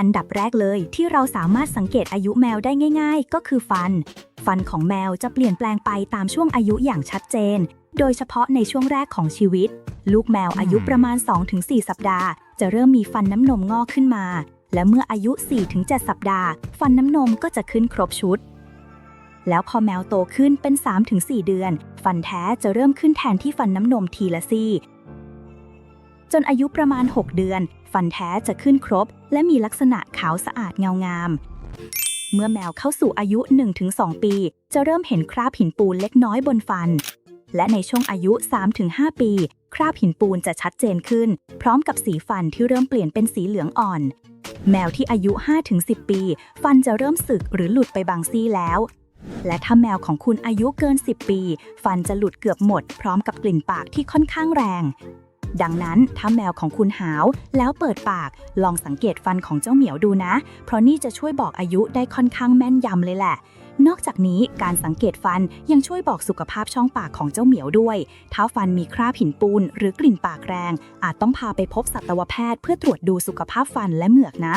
อันดับแรกเลยที่เราสามารถสังเกตอายุแมวได้ง่าย ๆ ก็คือฟัน ฟันของแมวจะเปลี่ยนแปลงไปตามช่วงอายุอย่างชัดเจน โดยเฉพาะในช่วงแรกของชีวิต ลูกแมวอายุประมาณ 2-4 สัปดาห์ จะเริ่มมีฟันน้ำนมงอกขึ้นมา และเมื่ออายุ 4-7 สัปดาห์ ฟันน้ำนมก็จะขึ้นครบชุด แล้วพอแมวโตขึ้นเป็น 3-4 เดือน ฟันแท้จะเริ่มขึ้นแทนที่ฟันน้ำนมทีละซี่ จนอายุประมาณ 6 เดือน ฟันแท้จะขึ้นครบ และมีลักษณะขาวสะอาดเงางาม เมื่อแมวเข้าสู่อายุ 1-2 ปี จะเริ่มเห็นคราบหินปูนเล็กน้อยบนฟัน และในช่วงอายุ 3-5 ปี คราบหินปูนจะชัดเจนขึ้น พร้อมกับสีฟันที่เริ่มเปลี่ยนเป็นสีเหลืองอ่อน แมวที่อายุ 5-10 ปี ฟันจะเริ่มสึกหรือหลุดไปบางซี่แล้ว และถ้าแมวของคุณอายุเกิน 10 ปี ฟันจะหลุดเกือบหมด พร้อมกับกลิ่นปากที่ค่อนข้างแรง ดังนั้นถ้าแมวของคุณหาว แล้วเปิดปาก ลองสังเกตฟันของเจ้าเหมียวดูนะ เพราะนี่จะช่วยบอกอายุได้ค่อนข้างแม่นยำเลยแหละนอกจากนี้การสังเกตฟันยังช่วยบอกสุขภาพช่องปากของเจ้าเหมียวด้วย ถ้าฟันมีคราบหินปูนหรือกลิ่นปากแรง อาจต้องพาไปพบสัตวแพทย์เพื่อตรวจดูสุขภาพฟันและเหมือกนะ